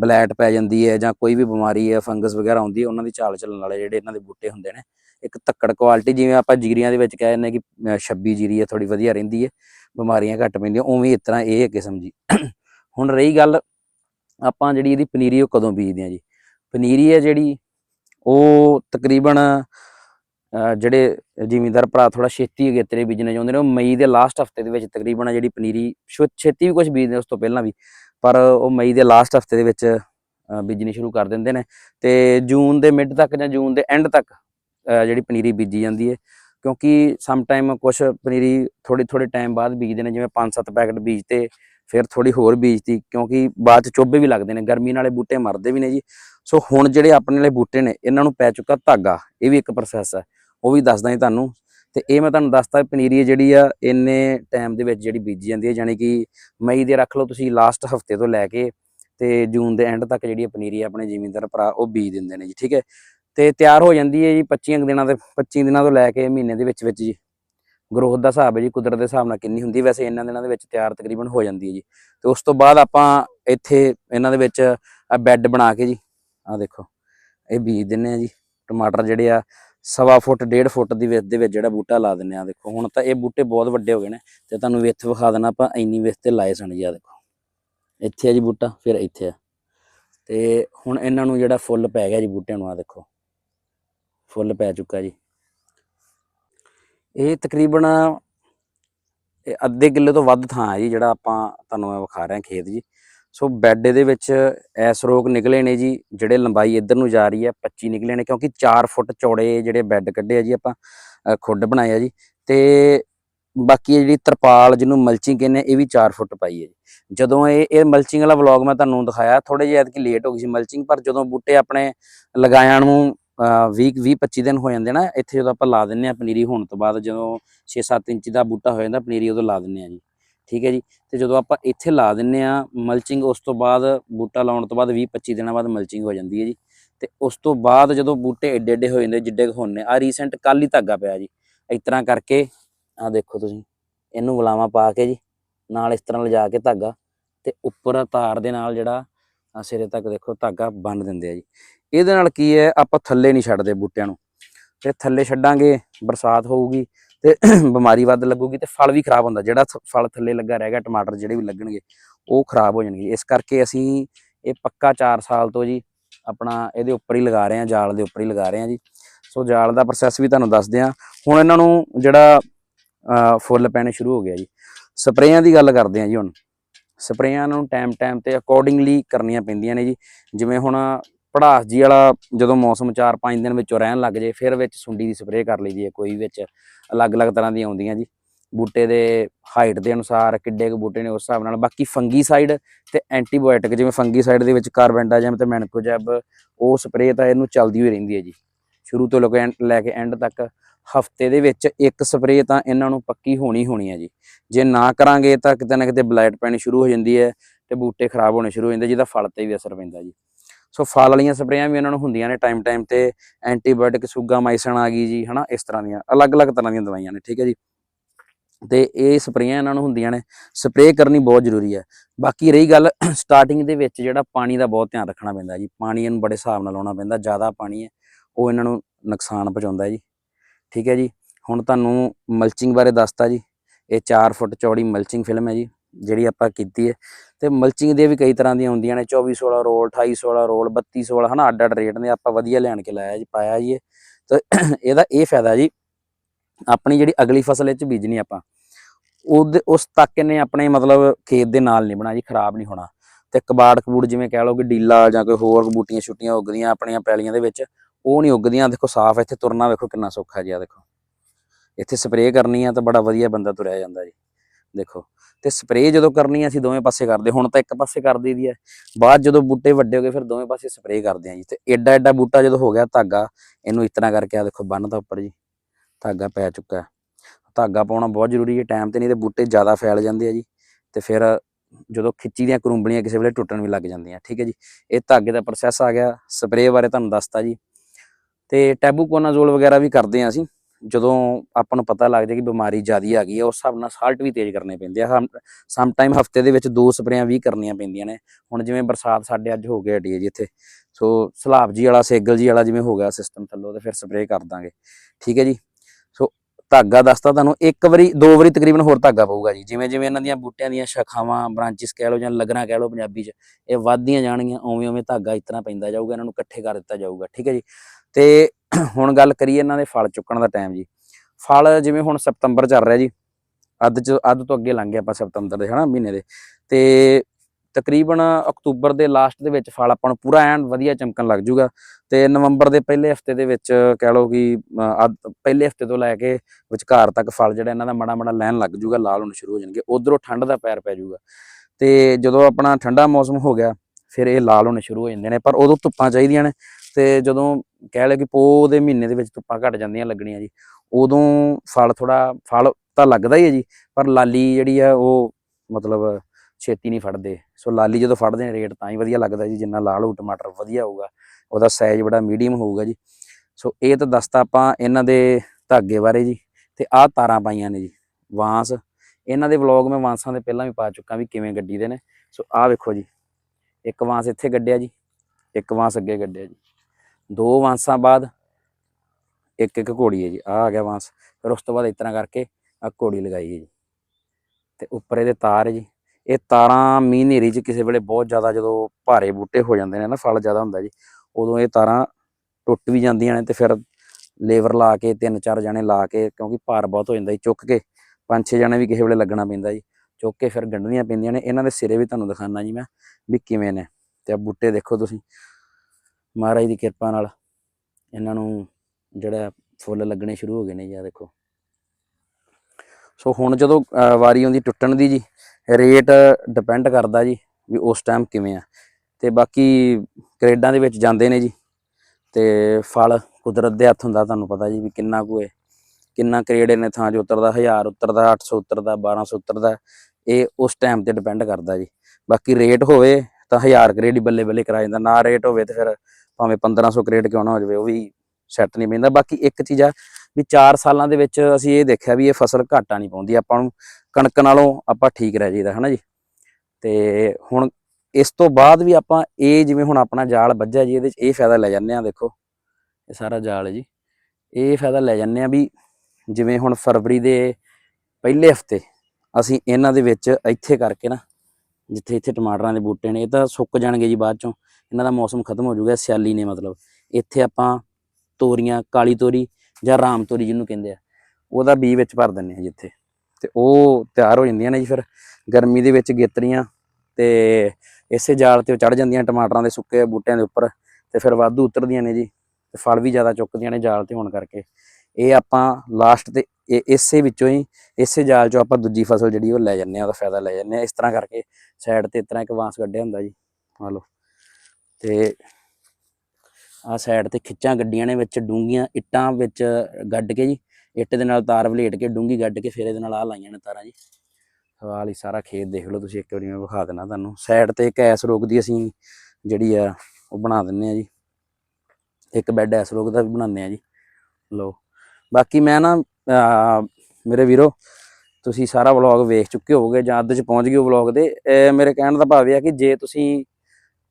ਬਲੈਟ ਪੈ ਜਾਂਦੀ ਹੈ ਜਾਂ ਕੋਈ ਵੀ ਬਿਮਾਰੀ ਹੈ, ਫੰਗਸ ਵਗੈਰਾ ਆਉਂਦੀ ਹੈ, ਉਹਨਾਂ ਦੀ ਝਾਲ ਚੱਲਣ ਵਾਲੇ ਜਿਹੜੇ ਇਹਨਾਂ ਦੇ ਬੂਟੇ ਹੁੰਦੇ ਨੇ ਇੱਕ ਤੱਕੜ ਕੁਆਲਿਟੀ ਜਿਵੇਂ ਆਪਾਂ ਜੀਰੀਆਂ ਦੇ ਵਿੱਚ ਕਹਿ ਜਾਂਦੇ ਕਿ, ਅਹ 26 ਜੀਰੀ ਹੈ ਥੋੜੀ ਵਧੀਆ ਰਹਿੰਦੀ ਹੈ, ਬਿਮਾਰੀਆਂ ਘੱਟ ਪੈਂਦੀਆਂ, ਉਵੇਂ ਇਸ ਤਰ੍ਹਾਂ ਇਹ ਹੈ ਕਿਸਮ ਜੀ। ਹੁਣ ਰਹੀ ਗੱਲ ਆਪਾਂ ਜਿਹੜੀ ਇਹਦੀ ਪਨੀਰੀ ਉਹ ਕਦੋਂ ਬੀਜਦੇ ਆ ਜੀ? ਪਨੀਰੀ ਹੈ ਜਿਹੜੀ, ਉਹ ਤਕਰੀਬਨ ਜਿਹੜੇ ਜ਼ਿਮੀਂਦਾਰ ਭਰਾ ਥੋੜਾ ਛੇਤੀ ਅਗੇਤਰੇ ਬੀਜਣੇ ਚਾਹੁੰਦੇ ਨੇ, ਉਹ ਮਈ ਦੇ ਲਾਸਟ ਹਫ਼ਤੇ ਦੇ ਵਿੱਚ ਤਕਰੀਬਨ ਆ ਜਿਹੜੀ ਪਨੀਰੀ ਛੋ- ਛੇਤੀ ਵੀ ਕੁਝ ਬੀਜਦੇ ਉਸ ਤੋਂ ਪਹਿਲਾਂ ਵੀ, ਪਰ ਉਹ ਮਈ ਦੇ ਲਾਸਟ ਹਫ਼ਤੇ ਦੇ ਵਿੱਚ ਬੀਜਣੀ ਸ਼ੁਰੂ ਕਰ ਦਿੰਦੇ ਨੇ ਤੇ ਜੂਨ ਦੇ ਮਿਡ ਤੱਕ ਜਾਂ ਜੂਨ ਦੇ ਐਂਡ ਤੱਕ ਜਿਹੜੀ ਪਨੀਰੀ ਬੀਜੀ ਜਾਂਦੀ ਹੈ ਕਿਉਂਕਿ ਸਮ ਟਾਈਮ ਕੁਝ ਪਨੀਰੀ ਥੋੜੀ ਥੋੜੇ ਟਾਈਮ ਬਾਅਦ ਬੀਜਦੇ ਨੇ, ਜਿਵੇਂ 5-7 ਪੈਕਟ ਬੀਜਤੇ, ਫਿਰ ਥੋੜੀ ਹੋਰ ਬੀਜਤੀ, ਕਿਉਂਕਿ ਬਾਅਦ ਚ ਚੋਬੇ ਵੀ ਲੱਗਦੇ ਨੇ ਗਰਮੀ ਨਾਲੇ ਬੂਟੇ ਮਰਦੇ ਵੀ ਨੇ ਜੀ। ਸੋ ਹੁਣ ਜਿਹੜੇ ਆਪਣੇ ਵਾਲੇ ਬੂਟੇ ਨੇ, ਇਹਨਾਂ ਨੂੰ ਪੈ ਚੁੱਕਾ ਧਾਗਾ, ਇਹ ਵੀ ਇੱਕ ਪ੍ਰੋਸੈਸ ਹੈ ਉਹ ਵੀ ਦੱਸਦਾ ਜੀ ਤੁਹਾਨੂੰ। ਤੇ ਇਹ ਮੈਂ ਤੁਹਾਨੂੰ ਦੱਸਤਾ ਪਨੀਰੀ ਹੈ ਜਿਹੜੀ ਆ, ਇੰਨੇ ਟਾਈਮ ਦੇ ਵਿੱਚ ਜਿਹੜੀ ਬੀਜੀ ਜਾਂਦੀ ਹੈ ਯਾਨੀ ਕਿ ਮਈ ਦੇ ਰੱਖ ਲਓ ਤੁਸੀਂ ਲਾਸਟ ਹਫ਼ਤੇ ਤੋਂ ਲੈ ਕੇ, ਤੇ ਜੂਨ ਦੇ ਐਂਡ ਤੱਕ ਜਿਹੜੀ ਪਨੀਰੀ ਹੈ ਆਪਣੇ ਜ਼ਿਮੀਂਦਾਰ ਭਰਾ ਉਹ ਬੀਜ ਦਿੰਦੇ ਨੇ ਜੀ, ਠੀਕ ਹੈ? ਤੇ ਤਿਆਰ ਹੋ ਜਾਂਦੀ ਹੈ ਜੀ 25 ਕੁ ਦਿਨਾਂ ਦੇ 25 ਦਿਨਾਂ ਤੋਂ ਲੈ ਕੇ ਮਹੀਨੇ ਦੇ ਵਿੱਚ ਵਿੱਚ ਜੀ। ਗਰੋਥ ਦਾ ਹਿਸਾਬ ਹੈ ਜੀ, ਕੁਦਰਤ ਦੇ ਹਿਸਾਬ ਨਾਲ ਕਿੰਨੀ ਹੁੰਦੀ ਵੈਸੇ ਇਹਨਾਂ ਦਿਨਾਂ ਦੇ ਵਿੱਚ ਤਿਆਰ ਤਕਰੀਬਨ ਹੋ ਜਾਂਦੀ ਹੈ ਜੀ। ਤੇ ਉਸ ਤੋਂ ਬਾਅਦ ਆਪਾਂ ਇੱਥੇ ਇਹਨਾਂ ਦੇ ਵਿੱਚ ਆ ਬੈੱਡ ਬਣਾ ਕੇ ਜੀ ਆ ਦੇਖੋ, ਇਹ ਬੀਜ ਦਿੰਨੇ ਆ ਜੀ। ਟਮਾਟਰ ਜਿਹੜੇ ਆ, ਸਵਾ ਫੁੱਟ, ਡੇਢ ਫੁੱਟ ਦੀ ਵਿੱਥ ਦੇ ਵਿੱਚ ਜਿਹੜਾ ਬੂਟਾ ਲਾ ਦਿੰਨੇ ਆ ਦੇਖੋ, ਹੁਣ ਤਾਂ ਇਹ ਬੂਟੇ ਬਹੁਤ ਵੱਡੇ ਹੋ ਗਏ ਨੇ ਤੇ ਤੁਹਾਨੂੰ ਵਿੱਥ ਵਿਖਾ ਦੇਣਾ ਆਪਾਂ, ਇੰਨੀ ਵਿੱਥ ਤੇ ਲਾਏ ਸਨ ਜੀ ਆ ਦੇਖੋ। ਇੱਥੇ ਆ ਜੀ ਬੂਟਾ, ਫਿਰ ਇੱਥੇ ਆ। ਤੇ ਹੁਣ ਇਹਨਾਂ ਨੂੰ ਜਿਹੜਾ ਫੁੱਲ ਪੈ ਗਿਆ ਜੀ ਬੂਟਿਆਂ ਨੂੰ ਆ ਦੇਖੋ। ਫੁੱਲ ਪੈ ਚੁੱਕਾ ਜੀ। ਇਹ ਤਕਰੀਬਨ ਇਹ ਅੱਧੇ ਕਿੱਲੇ ਤੋਂ ਵੱਧ ਥਾਂ ਹੈ ਜੀ, ਜਿਹੜਾ ਆਪਾਂ ਤੁਹਾਨੂੰ ਮੈਂ ਵਿਖਾ ਰਿਹਾ ਖੇਤ ਜੀ। ਸੋ ਬੈੱਡ ਇਹਦੇ ਵਿੱਚ ਐਸ ਰੋਗ ਨਿਕਲੇ ਨੇ ਜੀ, ਜਿਹੜੇ ਲੰਬਾਈ ਇੱਧਰ ਨੂੰ ਜਾ ਰਹੀ ਹੈ 25 ਨਿਕਲੇ ਨੇ, ਕਿਉਂਕਿ 4 ਫੁੱਟ ਚੌੜੇ ਜਿਹੜੇ ਬੈੱਡ ਕੱਢੇ ਆ ਜੀ, ਆਪਾਂ ਖੁੱਡ ਬਣਾਏ ਆ ਜੀ। ਤੇ ਬਾਕੀ ਜਿਹੜੀ ਤਰਪਾਲ ਜਿਹਨੂੰ ਮਲਚਿੰਗ ਕਹਿੰਦੇ ਇਹ ਵੀ 4 ਫੁੱਟ ਪਾਈ ਹੈ ਜੀ। ਜਦੋਂ ਇਹ ਇਹ ਮਲਚਿੰਗ ਵਾਲਾ ਵਲੌਗ ਮੈਂ ਤੁਹਾਨੂੰ ਦਿਖਾਇਆ ਥੋੜੇ ਜਿਹਾ ਐਤਕੀ ਲੇਟ ਹੋ ਗਈ ਸੀ ਮਲਚਿੰਗ ਪਰ ਜਦੋਂ ਬੂਟੇ ਆਪਣੇ ਲਗਾਇਆਂ ਨੂੰ 20 20 25 ਦਿਨ ਹੋ ਜਾਂਦੇ ਨਾ, ਇੱਥੇ ਜਦੋਂ ਆਪਾਂ ਲਾ ਦਿੰਨੇ ਆ ਪਨੀਰੀ ਹੋਣ ਤੋਂ ਬਾਅਦ, ਜਦੋਂ 6-7 ਇੰਚ ਦਾ ਬੂਟਾ ਹੋ ਜਾਂਦਾ, ਪਨੀਰੀ ਉਦੋਂ ਲਾ ਦਿੰਨੇ ਆ ਜੀ। ਠੀਕ ਹੈ ਜੀ? ਤੇ ਜਦੋਂ ਆਪਾਂ ਇੱਥੇ ਲਾ ਦਿੰਨੇ ਆ ਮਲਚਿੰਗ, ਉਸ ਤੋਂ ਬਾਅਦ ਬੂਟਾ ਲਾਉਣ ਤੋਂ ਬਾਅਦ 20 25 ਦਿਨਾਂ ਬਾਅਦ ਮਲਚਿੰਗ ਹੋ ਜਾਂਦੀ ਹੈ ਜੀ। ਤੇ ਉਸ ਤੋਂ ਬਾਅਦ ਜਦੋਂ ਬੂਟੇ ਏਡੇ ਏਡੇ ਹੋ ਜਾਂਦੇ, ਜਿੱਡੇ ਕੁ ਹੁੰਨੇ ਆ ਰੀਸੈਂਟ ਕੱਲ ਹੀ ਧਾਗਾ ਪਿਆ ਜੀ। ਇਸ ਤਰ੍ਹਾਂ ਕਰਕੇ ਆ ਦੇਖੋ ਤੁਸੀਂ, ਇਹਨੂੰ ਗੁਲਾਵਾਂ ਪਾ ਕੇ ਜੀ, ਨਾਲ ਇਸ ਤਰ੍ਹਾਂ ਲਿਜਾ ਕੇ ਧਾਗਾ, ਤੇ ਉੱਪਰ ਤਾਰ ਦੇ ਨਾਲ ਜਿਹੜਾ, ਆਹ ਸਿਰੇ ਤੱਕ ਦੇਖੋ ਧਾਗਾ ਬੰਨ ਦਿੰਦੇ ਆ ਜੀ। ਇਹਦੇ ਨਾਲ ਕੀ ਹੈ, ਆਪਾਂ ਥੱਲੇ ਨਹੀਂ ਛੱਡਦੇ ਬੂਟਿਆਂ ਨੂੰ। ਤੇ ਥੱਲੇ ਛੱਡਾਂਗੇ, ਬਰਸਾਤ ਹੋਊਗੀ ਤੇ ਬਿਮਾਰੀ ਵੱਧ ਲੱਗੂਗੀ ਤੇ ਫਲ ਵੀ ਖਰਾਬ ਹੁੰਦਾ। ਜਿਹੜਾ ਥ- ਫਲ ਥੱਲੇ ਲੱਗਾ ਰਹਿ ਗਿਆ, ਟਮਾਟਰ ਜਿਹੜੇ ਵੀ ਲੱਗਣਗੇ, ਉਹ ਖਰਾਬ ਹੋ ਜਾਣਗੇ। ਇਸ ਕਰਕੇ ਅਸੀਂ ਇਹ ਪੱਕਾ 4 ਸਾਲ ਤੋਂ ਜੀ ਆਪਣਾ ਇਹਦੇ ਉੱਪਰ ਹੀ ਲਗਾ ਰਹੇ ਹਾਂ, ਜਾਲ ਦੇ ਉੱਪਰ ਹੀ ਲਗਾ ਰਹੇ ਹਾਂ ਜੀ। ਸੋ ਜਾਲ ਦਾ ਪ੍ਰੋਸੈਸ ਵੀ ਤੁਹਾਨੂੰ ਦੱਸਦੇ ਹਾਂ। ਹੁਣ ਇਹਨਾਂ ਨੂੰ ਜਿਹੜਾ ਫੁੱਲ ਪੈਣੇ ਸ਼ੁਰੂ ਹੋ ਗਿਆ ਜੀ। ਸਪਰੇਆਂ ਦੀ ਗੱਲ ਕਰਦੇ ਹਾਂ ਜੀ ਹੁਣ। ਸਪਰੇਆਂ ਨੂੰ ਟਾਈਮ ਟਾਈਮ ਤੇ ਅਕੋਰਡਿੰਗਲੀ ਕਰਨੀਆਂ ਪੈਂਦੀਆਂ ਨੇ ਜੀ। ਜਿਵੇਂ ਹੁਣ ਪੜਾਸ ਜੀ ਵਾਲਾ ਜਦੋਂ ਮੌਸਮ 4-5 ਦਿਨ ਵਿੱਚੋਂ ਰਹਿਣ ਲੱਗ ਜੇ, ਫਿਰ ਵਿੱਚ ਸੁੰਡੀ ਦੀ ਸਪਰੇਅ ਕਰ ਲਈਦੀ ਹੈ ਕੋਈ ਵਿੱਚ। ਅਲੱਗ-ਅਲੱਗ ਤਰ੍ਹਾਂ ਦੀਆਂ ਆਉਂਦੀਆਂ ਜੀ। ਬੂਟੇ ਦੇ ਹਾਈਟ ਦੇ ਅਨੁਸਾਰ ਕਿੱਡੇ ਕੁ ਬੂਟੇ ਨੇ ਉਸ ਹਿਸਾਬ ਨਾਲ। ਬਾਕੀ ਫੰਗੀਸਾਈਡ ਤੇ ਐਂਟੀਬਾਇਓਟਿਕ ਜਿਵੇਂ ਫੰਗੀਸਾਈਡ ਦੇ ਵਿੱਚ ਕਾਰਬੈਂਡਾਜਮ ਤੇ ਮੈਨਕੋਜੈਬ ਉਹ ਸਪਰੇਅ ਤਾਂ ਇਹਨੂੰ ਚੱਲਦੀ ਹੋਈ ਰਹਿੰਦੀ ਹੈ ਜੀ। ਸ਼ੁਰੂ ਤੋਂ ਲੈ ਕੇ ਲੈ ਕੇ ਐਂਡ ਤੱਕ ਹਫ਼ਤੇ ਦੇ ਵਿੱਚ ਇੱਕ ਸਪਰੇਅ ਤਾਂ ਇਹਨਾਂ ਨੂੰ ਪੱਕੀ ਹੋਣੀ ਹੋਣੀ ਹੈ ਜੀ। ਜੇ ਨਾ ਕਰਾਂਗੇ ਤਾਂ ਕਿਤੇ ਨਾ ਕਿਤੇ ਬਲਾਈਟ ਪੈਣੀ ਸ਼ੁਰੂ ਹੋ ਜਾਂਦੀ ਹੈ ਤੇ ਬੂਟੇ ਖਰਾਬ ਹੋਣੇ ਸ਼ੁਰੂ ਹੋ ਜਾਂਦੇ ਜਿਹਦਾ ਫਲ ਤੇ ਵੀ ਅਸਰ ਪੈਂਦਾ ਜੀ। ਸੋ ਫਲ ਵਾਲੀਆਂ ਸਪਰੇਆਂ ਵੀ ਇਹਨਾਂ ਨੂੰ ਹੁੰਦੀਆਂ ਨੇ ਟਾਈਮ ਟਾਈਮ ਤੇ ਐਂਟੀਬਾਇਓਟਿਕ ਸੁਗਾਮਾਈਸਿਨ ਆ ਗਈ ਜੀ, ਹਨਾ, ਇਸ ਤਰ੍ਹਾਂ ਦੀਆਂ, ਅਲੱਗ-ਅਲੱਗ ਤਰ੍ਹਾਂ ਦੀਆਂ ਦਵਾਈਆਂ ਨੇ, ਠੀਕ ਹੈ ਜੀ। ਤੇ ਇਹ ਸਪਰੇਆਂ ਇਹਨਾਂ ਨੂੰ ਹੁੰਦੀਆਂ ਨੇ, ਸਪਰੇਅ ਕਰਨੀ ਬਹੁਤ ਜ਼ਰੂਰੀ ਹੈ। ਬਾਕੀ ਰਹੀ ਗੱਲ ਸਟਾਰਟਿੰਗ ਦੇ ਵਿੱਚ ਜਿਹੜਾ ਪਾਣੀ ਦਾ ਬਹੁਤ ਧਿਆਨ ਰੱਖਣਾ ਪੈਂਦਾ ਜੀ, ਪਾਣੀ ਇਹਨੂੰ ਬੜੇ ਹਿਸਾਬ ਨਾਲ ਲਾਉਣਾ ਪੈਂਦਾ, ਜ਼ਿਆਦਾ ਪਾਣੀ ਹੈ, ਉਹ ਇਹਨਾਂ ਨੂੰ ਨੁਕਸਾਨ ਪਹੁੰਚਾਉਂਦਾ ਜੀ, ਠੀਕ ਹੈ ਜੀ। ਹੁਣ ਤੁਹਾਨੂੰ ਮਲਚਿੰਗ ਬਾਰੇ ਦੱਸਤਾ ਜੀ, ਇਹ 4 ਫੁੱਟ ਚੌੜੀ ਮਲਚਿੰਗ ਫਿਲਮ ਹੈ ਜੀ। ਜਿਹੜੀ ਆਪਾਂ ਕੀਤੀ ਹੈ। ਤੇ ਮਲਚਿੰਗ ਦੇ ਵੀ ਕਈ ਤਰ੍ਹਾਂ ਦੀਆਂ ਹੁੰਦੀਆਂ ਨੇ 24 16 ਰੋਲ 28 16 ਰੋਲ 32 16 ਹਨਾ ਅੱਡ ਅੱਡ ਰੇਟ ਨੇ, ਆਪਾਂ ਵਧੀਆ ਲੈਣ ਕੇ ਲਾਇਆ ਜੀ, ਪਾਇਆ ਜੀ ਤੇ ਇਹਦਾ ਇਹ ਫਾਇਦਾ ਜੀ, ਆਪਣੀ ਜਿਹੜੀ ਅਗਲੀ ਫਸਲ ਇਹ ਬੀਜਣੀ ਆਪਾਂ, ਉਹਦੇ, ਉਸ ਤੱਕ ਇਹਨੇ ਆਪਣੇ ਮਤਲਬ ਖੇਤ ਦੇ ਨਾਲ ਨਹੀਂ ਬਣਾ ਜੀ, ਖਰਾਬ ਨਹੀਂ ਹੋਣਾ। ਤੇ ਕਬਾੜ ਕਬੂੜ ਜਿਵੇਂ ਕਹਿ ਲਓ ਕਿ ਡੀਲਾ ਜਾਂ ਕੋਈ ਹੋਰ ਬੂਟੀਆਂ ਛੁੱਟੀਆਂ ਉੱਗਦੀਆਂ ਆਪਣੀਆਂ ਪੈਲੀਆਂ ਦੇ ਵਿੱਚ, ਉਹ ਨਹੀਂ ਉੱਗਦੀਆਂ। ਦੇਖੋ ਸਾਫ਼ ਇੱਥੇ ਤੁਰਨਾ ਵੇਖੋ ਕਿੰਨਾ ਸੌਖਾ ਜੀ ਆ, ਦੇਖੋ। ਇੱਥੇ ਸਪਰੇਅ ਕਰਨੀ ਆ ਤਾਂ ਬੜਾ ਵਧੀਆ ਬੰਦਾ ਤੁਰਿਆ ਜਾਂਦਾ ਜੀ, ਦੇਖੋ। ਤੇ ਸਪਰੇਅ ਜਦੋਂ ਕਰਨੀ ਆ ਅਸੀਂ ਦੋਵੇਂ ਪਾਸੇ ਕਰਦੇ ਹੁਣ ਤਾਂ ਇੱਕ ਪਾਸੇ ਕਰ ਦਈਦੀ ਹੈ ਬਾਅਦ ਜਦੋਂ ਬੂਟੇ ਵੱਡੇ ਹੋ ਗਏ, ਫਿਰ ਦੋਵੇਂ ਪਾਸੇ ਸਪਰੇਅ ਕਰਦੇ ਆ ਜੀ। ਤੇ ਐਡਾ ਐਡਾ ਬੂਟਾ ਜਦੋਂ ਹੋ ਗਿਆ ਧਾਗਾ, ਇਹਨੂੰ ਇਸ ਤਰ੍ਹਾਂ ਕਰਕੇ ਆ ਦੇਖੋ ਬੰਨ੍ਹਦਾ ਉੱਪਰ ਜੀ, ਧਾਗਾ ਪੈ ਚੁੱਕਾ ਹੈ। ਧਾਗਾ ਪਾਉਣਾ ਬਹੁਤ ਜ਼ਰੂਰੀ ਹੈ, ਟਾਈਮ ਤੇ ਨਹੀਂ ਤੇ ਬੂਟੇ ਜ਼ਿਆਦਾ ਫੈਲ ਜਾਂਦੇ ਆ ਜੀ। ਤੇ ਫਿਰ ਜਦੋਂ ਖਿੱਚੀ ਦੀਆਂ ਕਰੂੰਬਲੀਆਂ ਕਿਸੇ ਵੇਲੇ ਟੁੱਟਣ ਵੀ ਲੱਗ ਜਾਂਦੀਆਂ, ਠੀਕ ਹੈ ਜੀ। ਇਹ ਧਾਗੇ ਦਾ ਪ੍ਰੋਸੈਸ ਆ ਗਿਆ ਸਪਰੇਅ ਬਾਰੇ ਤੁਹਾਨੂੰ ਦੱਸਤਾ ਜੀ। ਤੇ ਟੈਬੂਕੋਨਾਜ਼ੋਲ ਵਗੈਰਾ ਵੀ ਕਰਦੇ ਆ ਅਸੀਂ। ਜਦੋਂ ਆਪਾਂ ਨੂੰ ਪਤਾ ਲੱਗ ਜਾਏ ਕਿ ਬਿਮਾਰੀ ਜ਼ਿਆਦੀ ਆ ਗਈ ਹੈ, ਉਸ ਹਿਸਾਬ ਨਾਲ ਸਾਲਟ ਵੀ ਤੇਜ਼ ਕਰਨੇ ਪੈਂਦੇ ਆ। ਸਮ ਟਾਈਮ ਹਫ਼ਤੇ ਦੇ ਵਿੱਚ ਦੋ ਸਪਰੇਆਂ ਵੀ ਕਰਨੀਆਂ ਪੈਂਦੀਆਂ ਨੇ। ਹੁਣ ਜਿਵੇਂ ਬਰਸਾਤ ਸਾਡੇ ਅੱਜ ਹੋ ਗਈ ਹਟੀ ਹੈ ਜੀ ਇੱਥੇ। ਸੋ ਸਲਾਬ ਜੀ ਵਾਲਾ ਸੇਗਲ ਜੀ ਵਾਲਾ ਜਿਵੇਂ ਹੋ ਗਿਆ ਸਿਸਟਮ ਥੱਲੋਂ, ਤੇ ਫਿਰ ਸਪਰੇਅ ਕਰ ਦਾਂਗੇ। ਠੀਕ ਹੈ ਜੀ? ਸੋ ਧਾਗਾ ਦੱਸਤਾ ਤੁਹਾਨੂੰ, ਇੱਕ ਵਾਰੀ, ਦੋ ਵਾਰੀ ਤਕਰੀਬਨ ਹੋਰ ਧਾਗਾ ਪਊਗਾ ਜੀ। ਜਿਵੇਂ ਜਿਵੇਂ ਇਹਨਾਂ ਦੀਆਂ ਬੂਟਿਆਂ ਦੀਆਂ ਸ਼ਾਖਾਵਾਂ, ਬ੍ਰਾਂਚਿਸ ਕਹਿ ਲਓ ਜਾਂ ਲਗਣਾ ਕਹਿ ਲਓ ਪੰਜਾਬੀ 'ਚ, ਇਹ ਵੱਧਦੀਆਂ ਜਾਣਗੀਆਂ ਉਵੇਂ ਉਵੇਂ ਧਾਗਾ ਇਸ ਤਰ੍ਹਾਂ ਪੈਂਦਾ ਜਾਊਗਾ, ਇਹਨਾਂ ਨੂੰ ਇਕੱਠੇ ਕਰ ਦਿੱਤਾ ਜਾਊਗਾ। ਠੀਕ ਹੈ ਜੀ? ਤੇ ਹੁਣ ਗੱਲ ਕਰੀਏ ਇਹਨਾਂ ਦੇ ਫਲ ਚੁੱਕਣ ਦਾ ਟਾਈਮ ਜੀ। ਫਲ ਜਿਵੇਂ ਹੁਣ ਸਤੰਬਰ ਚੱਲ ਰਿਹਾ ਜੀ, ਅੱਧ ਚ, ਅੱਧ ਤੋਂ ਅੱਗੇ ਲੰਘ ਗਏ ਆਪਾਂ ਸਤੰਬਰ ਦੇ, ਹਨਾ, ਮਹੀਨੇ ਦੇ। ਤੇ ਤਕਰੀਬਨ ਅਕਤੂਬਰ ਦੇ ਲਾਸਟ ਦੇ ਵਿੱਚ ਫਲ ਆਪਾਂ ਨੂੰ ਪੂਰਾ ਐਨ ਵਧੀਆ ਚਮਕਣ ਲੱਗ ਜੂਗਾ। ਤੇ ਨਵੰਬਰ ਦੇ ਪਹਿਲੇ ਹਫ਼ਤੇ ਦੇ ਵਿੱਚ ਕਹਿ ਲਓ ਕਿ ਅੱਧ- ਪਹਿਲੇ ਹਫ਼ਤੇ ਤੋਂ ਲੈ ਕੇ ਵਿਚਕਾਰ ਤੱਕ ਫਲ ਜਿਹੜਾ ਇਹਨਾਂ ਦਾ ਮੜਾ ਮੜਾ ਲੈਣ ਲੱਗ ਜੂਗਾ, ਲਾਲ ਹੋਣੇ ਸ਼ੁਰੂ ਹੋ ਜਾਣਗੇ। ਉਧਰੋਂ ਠੰਡ ਦਾ ਪੈਰ ਪੈ ਜੂਗਾ। ਤੇ ਜਦੋਂ ਆਪਣਾ ਠੰਡਾ ਮੌਸਮ ਹੋ ਗਿਆ, ਫਿਰ ਇਹ ਲਾਲ ਹੋਣੇ ਸ਼ੁਰੂ ਹੋ ਜਾਂਦੇ ਨੇ, ਪਰ ਉਦੋਂ ਧੁੱਪਾਂ ਚਾਹੀਦੀਆਂ ਨੇ। ਤੇ ਜਦੋਂ ਕਹਿ ਲਓ ਕਿ ਪੋ ਦੇ ਮਹੀਨੇ ਦੇ ਵਿੱਚ ਧੁੱਪਾਂ ਘਟ ਜਾਂਦੀਆਂ ਲੱਗਣੀਆਂ ਜੀ। ਉਦੋਂ ਫਲ ਥੋੜਾ ਫਲ ਤਾਂ ਲੱਗਦਾ ਹੀ ਹੈ ਜੀ, ਪਰ ਲਾਲੀ ਜਿਹੜੀ ਆ ਉਹ ਮਤਲਬ ਛੇਤੀ ਨਹੀਂ ਫੜਦੇ। ਸੋ ਲਾਲੀ ਜਦੋਂ ਫੜਦੇ ਨੇ ਰੇਟ ਤਾਂ ਹੀ ਵਧੀਆ ਲੱਗਦਾ ਜੀ, ਜਿੰਨਾ ਲਾਲ ਹੋਊ, ਟਮਾਟਰ ਵਧੀਆ ਹੋਊਗਾ, ਉਹਦਾ ਸਾਈਜ਼ ਬੜਾ ਮੀਡੀਅਮ ਹੋਊਗਾ ਜੀ। ਸੋ ਇਹ ਤਾਂ ਦੱਸਤਾ ਆਪਾਂ ਇਹਨਾਂ ਦੇ ਧਾਗੇ ਬਾਰੇ ਜੀ, ਤੇ ਆਹ ਤਾਰਾਂ ਪਾਈਆਂ ਨੇ ਜੀ, ਵਾਂਸ। ਇਹਨਾਂ ਦੇ ਵਲੌਗ ਮੈਂ ਵਾਂਸਾਂ ਦੇ ਪਹਿਲਾਂ ਵੀ ਪਾ ਚੁੱਕਾ ਵੀ ਕਿਵੇਂ ਗੱਡੀ ਦੇ ਨੇ। ਸੋ ਆਹ ਵੇਖੋ ਜੀ, ਇੱਕ ਵਾਂਸ ਇੱਥੇ ਗੱਡਿਆ ਜੀ, ਇੱਕ ਵਾਂਸ ਅੱਗੇ ਗੱਡਿਆ ਜੀ। ਦੋ ਵਾਂਸਾਂ ਬਾਅਦ ਇੱਕ ਇੱਕ ਘੋੜੀ ਹੈ ਜੀ, ਆਹ ਆ ਗਿਆ ਵਾਂਸ। ਫਿਰ ਉਸ ਤੋਂ ਬਾਅਦ ਇਸ ਤਰ੍ਹਾਂ ਕਰਕੇ ਆ ਘੋੜੀ ਲਗਾਈ ਹੈ ਜੀ। ਤੇ ਉੱਪਰ ਇਹਦੇ ਤਾਰ ਹੈ ਜੀ, ਇਹ ਤਾਰਾਂ ਮੀਂਹ ਹਨੇਰੀ 'ਚ ਕਿਸੇ ਵੇਲੇ ਬਹੁਤ ਜ਼ਿਆਦਾ ਜਦੋਂ ਭਾਰੇ ਬੂਟੇ ਹੋ ਜਾਂਦੇ ਨੇ ਨਾ, ਫਲ ਜ਼ਿਆਦਾ ਹੁੰਦਾ ਜੀ, ਉਦੋਂ ਇਹ ਤਾਰਾਂ ਟੁੱਟ ਵੀ ਜਾਂਦੀਆਂ ਨੇ ਤੇ ਫਿਰ ਲੇਬਰ ਲਾ ਕੇ, ਤਿੰਨ ਚਾਰ ਜਣੇ ਲਾ ਕੇ, ਕਿਉਂਕਿ ਭਾਰ ਬਹੁਤ ਹੋ ਜਾਂਦਾ ਜੀ, ਚੁੱਕ ਕੇ ਪੰਜ ਛੇ ਜਣੇ ਵੀ ਕਿਸੇ ਵੇਲੇ ਲੱਗਣਾ ਪੈਂਦਾ ਜੀ, ਚੁੱਕ ਕੇ ਫਿਰ ਗੰਢਣੀਆਂ ਪੈਂਦੀਆਂ ਨੇ। ਇਹਨਾਂ ਦੇ ਸਿਰੇ ਵੀ ਤੁਹਾਨੂੰ ਦਿਖਾਣਾ ਜੀ ਮੈਂ ਵੀ ਕਿਵੇਂ ਨੇ। ਤੇ ਆ ਬੂਟੇ ਦੇਖੋ ਤੁਸੀਂ ਮਹਾਰਾਜ ਦੀ ਕਿਰਪਾ ਨਾਲ ਇਹਨਾਂ ਨੂੰ ਜਿਹੜਾ ਫੁੱਲ ਲੱਗਣੇ ਸ਼ੁਰੂ ਹੋ ਗਏ ਨੇ ਜੀ ਆ ਦੇਖੋ। ਸੋ ਹੁਣ ਜਦੋਂ ਵਾਰੀ ਆਉਂਦੀ ਟੁੱਟਣ ਦੀ ਜੀ, ਰੇਟ ਡਿਪੈਂਡ ਕਰਦਾ ਜੀ ਵੀ ਉਸ ਟਾਈਮ ਕਿਵੇਂ ਆ। ਤੇ ਬਾਕੀ ਕ੍ਰੇਡਾਂ ਦੇ ਵਿੱਚ ਜਾਂਦੇ ਨੇ ਜੀ, ਤੇ ਫਲ ਕੁਦਰਤ ਦੇ ਹੱਥ ਹੁੰਦਾ ਤੁਹਾਨੂੰ ਪਤਾ ਜੀ ਵੀ ਕਿੰਨਾ ਕੁ ਹੈ ਕਿੰਨਾ ਕ੍ਰੇਡ ਇਹਨੇ ਥਾਂ 'ਚ ਉਤਰਦਾ 1000 ਉਤਰਦਾ 800 ਉਤਰਦਾ 1200 ਉਤਰਦਾ, ਇਹ ਉਸ ਟਾਈਮ ਤੇ ਡਿਪੈਂਡ ਕਰਦਾ ਜੀ। ਬਾਕੀ ਰੇਟ ਹੋਵੇ ਤਾਂ 1000 ਕ੍ਰੇਡ ਹੀ ਬੱਲੇ ਬੱਲੇ ਕਰਾ ਜਾਂਦਾ, ਨਾ ਰੇਟ ਹੋਵੇ ਤੇ ਫਿਰ ਭਾਵੇਂ 1500 ਕ੍ਰੇਡ ਕਿਉਂ ਨਾ ਹੋ ਜਾਵੇ, ਉਹ ਵੀ ਸੈੱਟ ਨਹੀਂ ਪੈਂਦਾ। ਬਾਕੀ ਇੱਕ ਚੀਜ਼ ਆ ਵੀ 4 ਸਾਲਾਂ ਦੇ ਵਿੱਚ ਅਸੀਂ ਇਹ ਦੇਖਿਆ ਵੀ ਇਹ ਫਸਲ ਘਾਟਾ ਨਹੀਂ ਪਾਉਂਦੀ। ਆਪਾਂ ਨੂੰ ਕਣਕ ਨਾਲੋਂ ਆਪਾਂ ਠੀਕ ਰਹਿ ਜਾਈਦਾ, ਹਨਾ ਜੀ? ਤੇ ਹੁਣ ਇਸ ਤੋਂ ਬਾਅਦ ਵੀ ਆਪਾਂ ਇਹ ਜਿਵੇਂ ਹੁਣ ਆਪਣਾ ਜਾਲ ਵੱਜਿਆ ਜੀ, ਇਹਦੇ 'ਚ ਇਹ ਫਾਇਦਾ ਲੈ ਜਾਂਦੇ ਆ, ਦੇਖੋ। ਇਹ ਸਾਰਾ ਜਾਲ ਜੀ। ਇਹ ਫਾਇਦਾ ਲੈ ਜਾਂਦੇ ਆ ਵੀ ਜਿਵੇਂ ਹੁਣ ਫਰਵਰੀ ਦੇ ਪਹਿਲੇ ਹਫ਼ਤੇ ਅਸੀਂ ਇਹਨਾਂ ਦੇ ਵਿੱਚ ਇੱਥੇ ਕਰਕੇ ਨਾ ਜਿੱਥੇ ਇੱਥੇ ਟਮਾਟਰਾਂ ਦੇ ਬੂਟੇ ਨੇ, ਇਹ ਤਾਂ ਸੁੱਕ ਜਾਣਗੇ ਜੀ ਬਾਅਦ ਚੋਂ। ਇਹਨਾਂ ਦਾ ਮੌਸਮ ਖਤਮ ਹੋ ਜਾਊਗਾ, ਸਿਆਲੀ ਨੇ ਮਤਲਬ। ਇੱਥੇ ਆਪਾਂ ਤੋਰੀਆਂ, ਕਾਲੀ ਤੋਰੀ ਜਾਂ ਰਾਮ ਤੋਰੀ ਜਿਹਨੂੰ ਕਹਿੰਦੇ ਆ, ਉਹਦਾ ਬੀ ਵਿੱਚ ਭਰ ਦਿੰਨੇ ਆ ਜਿੱਥੇ ਤੇ ਉਹ ਤਿਆਰ ਹੋ ਜਾਂਦੀਆਂ ਨੇ ਜੀ ਫਿਰ। ਗਰਮੀ ਦੇ ਵਿੱਚ ਗੇਤਰੀਆਂ ਤੇ ਇਸੇ ਜਾਲ ਤੇ ਚੜ ਜਾਂਦੀਆਂ ਟਮਾਟਰਾਂ ਦੇ ਸੁੱਕੇ ਬੂਟਿਆਂ ਦੇ ਉੱਪਰ ਤੇ ਫਿਰ ਵਾਧੂ ਉਤਰਦੀਆਂ ਨੇ ਜੀ ਤੇ ਫਲ ਵੀ ਜ਼ਿਆਦਾ ਚੁੱਕਦੀਆਂ ਨੇ ਜਾਲ ਤੇ ਹੋਣ ਕਰਕੇ। ਇਹ ਆਪਾਂ ਲਾਸਟ ਤੇ ਇਹ- ਇਸੇ ਵਿੱਚੋਂ ਹੀ, ਇਸੇ ਜਾਲ ਚੋਂ ਆਪਾਂ ਦੂਜੀ ਫਸਲ ਜਿਹੜੀ ਉਹ ਲੈ ਜੰਨੇ ਆ ਉਹਦਾ ਫਾਇਦਾ ਲੈ ਜੰਨੇ ਆ ਇਸ ਤਰ੍ਹਾਂ ਕਰਕੇ ਸਾਈਡ ਤੇ ਇਸ ਤਰ੍ਹਾਂ ਇੱਕ ਵਾਂਸ ਕੱਢਿਆ ਹੁੰਦਾ ਜੀ। ਆ ਲਓ। ਤੇ ਆ ਸਾਈਡ ਤੇ ਖਿੱਚਾਂ ਗੱਡੀਆਂ ਨੇ ਵਿੱਚ ਡੂੰਗੀਆਂ ਇੱਟਾਂ ਵਿੱਚ ਗੱਡ ਕੇ ਜੀ। ਇੱਟ ਦੇ ਨਾਲ ਤਾਰ ਵਲੇਟ ਕੇ ਡੂੰਗੀ ਗੱਡ ਕੇ ਫਿਰ ਇਹਦੇ ਨਾਲ ਆ ਲਾਈਆਂ ਨੇ ਤਾਰਾਂ ਜੀ। ਸਵਾਲ ਹੀ ਸਾਰਾ ਖੇਤ ਦੇਖ ਲਓ ਤੁਸੀਂ, ਇੱਕ ਵਾਰੀ ਮੈਂ ਵਿਖਾ ਦਿੰਦਾ ਤੁਹਾਨੂੰ। ਸਾਈਡ ਤੇ ਇੱਕ ਐਸ ਰੋਗ ਦੀ ਅਸੀਂ ਜਿਹੜੀ ਆ, ਉਹ ਬਣਾ ਦਿੰਨੇ ਆ ਜੀ। ਇੱਕ ਬੈੱਡ ਐਸ ਰੋਗ ਦਾ ਵੀ ਬਣਾਉਂਦੇ ਆ ਜੀ। ਲਓ। ਬਾਕੀ ਮੈਂ ਨਾ ਮੇਰੇ ਵੀਰੋ, ਤੁਸੀਂ ਸਾਰਾ ਵਲੌਗ ਵੇਖ ਚੁੱਕੇ ਹੋਵੋਗੇ ਜਾਂ ਅੱਧ ਚ ਪਹੁੰਚ ਗਏ ਹੋ ਵਲੌਗ ਦੇ। ਮੇਰੇ ਕਹਿਣ ਦਾ ਭਾਵ ਇਹ ਹੈ ਕਿ ਜੇ ਤੁਸੀਂ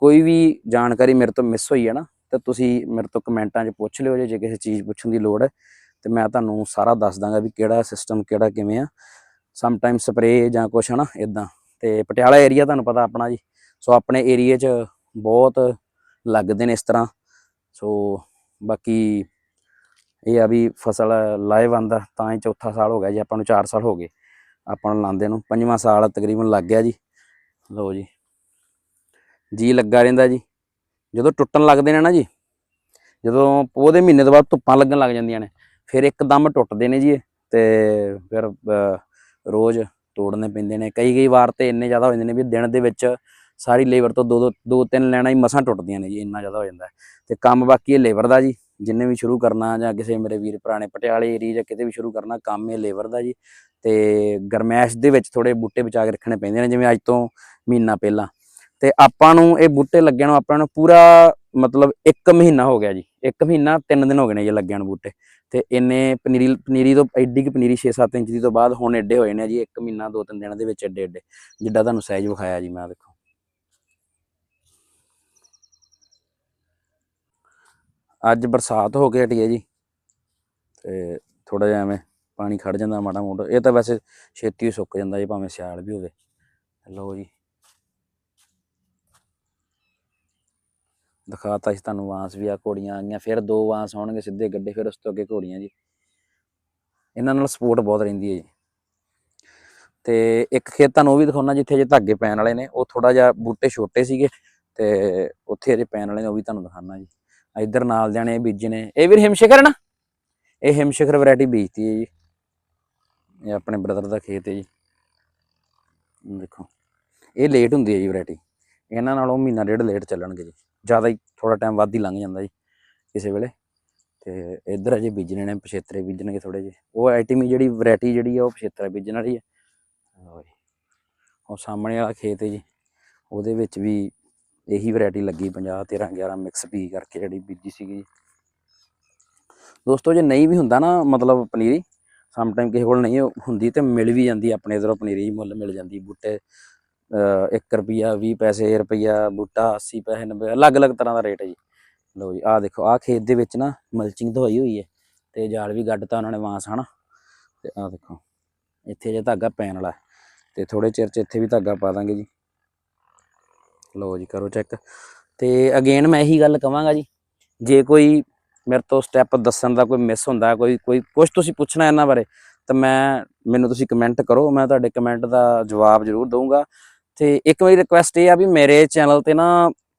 ਕੋਈ ਵੀ ਜਾਣਕਾਰੀ ਮੇਰੇ ਤੋਂ ਮਿਸ ਹੋਈ ਹੈ ਨਾ, ਤਾਂ ਤੁਸੀਂ ਮੇਰੇ ਤੋਂ ਕਮੈਂਟਾਂ 'ਚ ਪੁੱਛ ਲਿਓ ਜੇ ਜੇ ਕਿਸੇ ਚੀਜ਼ ਪੁੱਛਣ ਦੀ ਲੋੜ ਹੈ, ਤੇ ਮੈਂ ਤੁਹਾਨੂੰ ਸਾਰਾ ਦੱਸ ਦਾਂਗਾ ਵੀ ਕਿਹੜਾ ਸਿਸਟਮ ਕਿਹੜਾ ਕਿਵੇਂ ਆ। ਸਮ ਟਾਈਮ ਸਪਰੇ ਜਾਂ ਕੁਛ, ਹਨਾ ਇਦਾਂ ਤੇ ਪਟਿਆਲਾ ਏਰੀਆ ਤੁਹਾਨੂੰ ਪਤਾ ਆਪਣਾ ਜੀ। ਸੋ ਆਪਣੇ ਏਰੀਏ 'ਚ ਬਹੁਤ ਲੱਗਦੇ ਨੇ ਇਸ ਤਰ੍ਹਾਂ। ਸੋ ਬਾਕੀ ਇਹ ਆ ਵੀ ਫਸਲ ਲਾਹੇਵੰਦ ਆਂਦਾ ਤਾਂ ਹੀ ਚੌਥਾ ਸਾਲ ਹੋ ਗਿਆ ਜੀ, ਆਪਾਂ ਨੂੰ 4 ਸਾਲ ਹੋ ਗਏ। ਆਪਾਂ ਨੂੰ ਲਾਉਂਦੇ ਨੂੰ, ਪੰਜਵਾਂ ਸਾਲ ਤਕਰੀਬਨ ਲੱਗ ਗਿਆ ਜੀ। ਲਓ ਜੀ। ਜੀ ਲੱਗਾ ਰਹਿੰਦਾ ਜੀ। ਜਦੋਂ ਟੁੱਟਣ ਲੱਗਦੇ ਨੇ ਨਾ ਜੀ, ਜਦੋਂ ਉਹਦੇ ਮਹੀਨੇ ਤੋਂ ਬਾਅਦ ਧੁੱਪਾਂ ਲੱਗਣ ਲੱਗ ਜਾਂਦੀਆਂ ਨੇ, ਫਿਰ ਇੱਕਦਮ ਟੁੱਟਦੇ ਨੇ ਜੀ ਇਹ, ਤੇ ਫਿਰ ਰੋਜ਼ ਤੋੜਨੇ ਪੈਂਦੇ ਨੇ। ਕਈ ਕਈ ਵਾਰ ਤੇ ਇੰਨੇ ਜ਼ਿਆਦਾ ਹੋ ਜਾਂਦੇ ਨੇ ਵੀ ਦਿਨ ਦੇ ਵਿੱਚ ਸਾਰੀ ਲੇਬਰ ਤੋਂ ਦੋ ਦੋ ਦੋ ਤਿੰਨ ਲੈਣਾ ਹੀ ਮਸਾਂ ਟੁੱਟਦੀਆਂ ਨੇ ਜੀ, ਇੰਨਾ ਜ਼ਿਆਦਾ ਹੋ ਜਾਂਦਾ। ਹੈ। ਤੇ ਕੰਮ ਬਾਕੀ ਇਹ ਲੇਬਰ ਦਾ ਜੀ। ਜਿੰਨੇ ਵੀ ਸ਼ੁਰੂ ਕਰਨਾ ਜਾਂ ਕਿਸੇ ਮੇਰੇ ਵੀਰ ਭਰਾ ਨੇ ਪਟਿਆਲੇ ਏਰੀਆ ਜਾਂ ਕਿਤੇ ਵੀ ਸ਼ੁਰੂ ਕਰਨਾ, ਕੰਮ ਇਹ ਲੇਬਰ ਦਾ ਜੀ। ਤੇ ਗਰਮੈਸ਼ ਦੇ ਵਿੱਚ ਥੋੜੇ ਬੂਟੇ ਬਚਾ ਕੇ ਰੱਖਣੇ ਪੈਂਦੇ ਨੇ, ਜਿਵੇਂ ਅੱਜ ਤੋਂ ਮਹੀਨਾ ਪਹਿਲਾਂ। ਤੇ ਆਪਾਂ ਨੂੰ ਇਹ ਬੂਟੇ ਲੱਗਿਆਂ ਨੂੰ ਆਪਾਂ ਨੂੰ ਪੂਰਾ ਮਤਲਬ 1 ਮਹੀਨਾ ਹੋ ਗਿਆ ਜੀ। 1 ਮਹੀਨਾ 3 ਦਿਨ ਹੋ ਗਏ ਨੇ ਜੀ ਲੱਗਿਆਂ ਨੂੰ ਬੂਟੇ। ਤੇ ਇੰਨੇ ਪਨੀਰੀ ਪਨੀਰੀ ਤੋਂ ਐਡੀ ਕਿ ਪਨੀਰੀ 6-7 ਇੰਚ ਦੀ ਤੋਂ ਬਾਅਦ ਹੁਣ ਐਡੇ ਹੋਏ ਨੇ ਜੀ 1 ਮਹੀਨਾ 2-3 ਦਿਨਾਂ ਦੇ ਵਿੱਚ ਐਡੇ ਐਡੇ ਜਿੱਡਾ ਤੁਹਾਨੂੰ ਸਾਈਜ਼ ਵਿਖਾਇਆ ਜੀ ਮੈਂ ਦੇਖੋ। ਅੱਜ ਬਰਸਾਤ ਹੋ ਕੇ ਹਟੀ ਹੈ ਜੀ। ਤੇ ਥੋੜਾ ਜਿਹਾ ਐਵੇਂ ਪਾਣੀ ਖੜ ਜਾਂਦਾ ਮਾੜਾ ਮੋਟਾ। ਇਹ ਤਾਂ ਵੈਸੇ ਛੇਤੀ ਹੀ ਸੁੱਕ ਜਾਂਦਾ ਜੀ, ਭਾਵੇਂ ਸਿਆਲ ਵੀ ਹੋਵੇ। ਲਓ ਜੀ। ਦਿਖਾਤਾ ਸੀ ਤੁਹਾਨੂੰ ਵਾਂਸ ਵੀ ਆ, ਘੋੜੀਆਂ ਆਈਆਂ। ਫਿਰ ਦੋ ਵਾਂਸ ਆਉਣਗੇ ਸਿੱਧੇ ਗੱਡੇ, ਫਿਰ ਉਸ ਤੋਂ ਅੱਗੇ ਘੋੜੀਆਂ ਜੀ। ਇਹਨਾਂ ਨਾਲ ਸਪੋਰਟ ਬਹੁਤ ਰਹਿੰਦੀ ਹੈ ਜੀ। ਤੇ ਇੱਕ ਖੇਤ ਤੁਹਾਨੂੰ ਉਹ ਵੀ ਦਿਖਾਉਣਾ ਜਿੱਥੇ ਜੇ ਧਾਗੇ ਪੈਣ ਵਾਲੇ ਨੇ, ਉਹ ਥੋੜਾ ਜਿਹਾ ਬੂਟੇ ਛੋਟੇ ਸੀਗੇ, ਤੇ ਉੱਥੇ ਅਜੇ ਪੈਣ ਵਾਲੇ ਨੇ, ਉਹ ਵੀ ਤੁਹਾਨੂੰ ਦਿਖਾਉਣਾ ਜੀ। ਇੱਧਰ ਨਾਲ ਜਾਣੇ, ਬੀਜੇ ਨੇ। ਇਹ ਵੀਰ ਹਿਮਸ਼ਿਖਰ ਨਾ? ਇਹ ਹਿਮਸ਼ਿਖਰ ਵੈਰਾਈਟੀ ਬੀਜਤੀ ਹੈ ਜੀ। ਇਹ ਆਪਣੇ ਬ੍ਰਦਰ ਦਾ ਖੇਤ ਹੈ ਜੀ। ਦੇਖੋ। ਇਹ ਲੇਟ ਹੁੰਦੀ ਹੈ ਜੀ ਵੈਰਾਈਟੀ। ਇਹਨਾਂ ਨਾਲੋਂ ਮਹੀਨਾ ਡੇਢ ਲੇਟ ਚੱਲਣਗੇ ਜੀ। ਜ਼ਿਆਦਾ ਹੀ ਥੋੜਾ ਟਾਈਮ ਵੱਧ ਹੀ ਲੰਘ ਜਾਂਦਾ ਜੀ ਕਿਸੇ ਵੇਲੇ। ਤੇ ਇੱਧਰ ਅਜੇ ਬੀਜਣੇ ਨੇ, ਪਛੇਤਰੇ ਬੀਜਣਗੇ ਥੋੜੇ ਜਿਹੇ। ਉਹ ਆਈਟਮ ਜਿਹੜੀ ਵੈਰਾਈਟੀ ਜਿਹੜੀ ਆ, ਉਹ ਪਛੇਤਰਾ ਬੀਜਣ ਵਾਲੀ ਹੈ ਉਹ ਸਾਹਮਣੇ ਵਾਲਾ ਖੇਤ ਹੈ ਜੀ। ਉਹਦੇ ਵਿੱਚ ਵੀ ਇਹੀ ਵੈਰਾਈਟੀ ਲੱਗੀ 50 13 11 ਮਿਕਸ ਪੀ ਕਰਕੇ ਜਿਹੜੀ ਬੀਜੀ ਸੀਗੀ। ਜੀ ਦੋਸਤੋ, ਜੇ ਨਹੀਂ ਵੀ ਹੁੰਦਾ ਨਾ ਮਤਲਬ ਪਨੀਰੀ ਸਮ ਟਾਈਮ ਕਿਸੇ ਕੋਲ ਨਹੀਂ ਹੁੰਦੀ ਤੇ ਮਿਲ ਵੀ ਜਾਂਦੀ, ਆਪਣੇ ਇਧਰੋਂ ਪਨੀਰੀ ਮੁੱਲ ਮਿਲ ਜਾਂਦੀ, ਬੂਟੇ 1 ਰੁਪਿਆ 20 ਪੈਸੇ ਰੁਪਿਆ ਬੂਟਾ 80 ਪੈਸੇ 90 ਅਲੱਗ-ਅਲੱਗ ਤਰ੍ਹਾਂ ਦਾ ਰੇਟ ਹੈ ਜੀ। ਲਓ ਜੀ, ਆਹ ਦੇਖੋ, ਆਹ ਖੇਤ ਦੇ ਵਿੱਚ ਨਾ ਮਲਚਿੰਗ ਦਵਾਈ ਹੋਈ ਹੈ ਤੇ ਜਾਲ ਵੀ ਗੱਡਤਾ ਉਹਨਾਂ ਨੇ ਵਾਂਸ, ਹਨਾ? ਤੇ ਆਹ ਦੇਖੋ, ਇੱਥੇ ਜੇ ਧਾਗਾ ਪੈਣ ਵਾਲਾ ਹੈ ਤੇ ਥੋੜੇ ਚਿਰ ਚ ਇੱਥੇ ਵੀ ਧਾਗਾ ਪਾ ਦਾਂਗੇ ਜੀ। ਲਓ ਜੀ, ਕਰੋ ਚੈੱਕ ਤੇ ਅਗੇਨ ਮੈਂ ਇਹੀ ਗੱਲ ਕਵਾਂਗਾ ਜੀ, ਜੇ ਕੋਈ ਮੇਰੇ ਤੋਂ ਸਟੈਪ ਦੱਸਣ ਦਾ ਕੋਈ ਮਿਸ ਹੁੰਦਾ, ਕੋਈ ਕੋਈ ਕੁਝ ਤੁਸੀਂ ਪੁੱਛਣਾ ਇਹਨਾਂ ਬਾਰੇ, ਤਾਂ ਮੈਂ, ਮੈਨੂੰ ਤੁਸੀਂ ਕਮੈਂਟ ਕਰੋ, ਮੈਂ ਤੁਹਾਡੇ ਕਮੈਂਟ ਦਾ ਜਵਾਬ ਜ਼ਰੂਰ ਦਊਂਗਾ। ਤੇ ਇੱਕ ਮੇਰੀ ਰਿਕੁਐਸਟ ਇਹ ਆ ਵੀ ਮੇਰੇ ਚੈਨਲ ਤੇ ਨਾ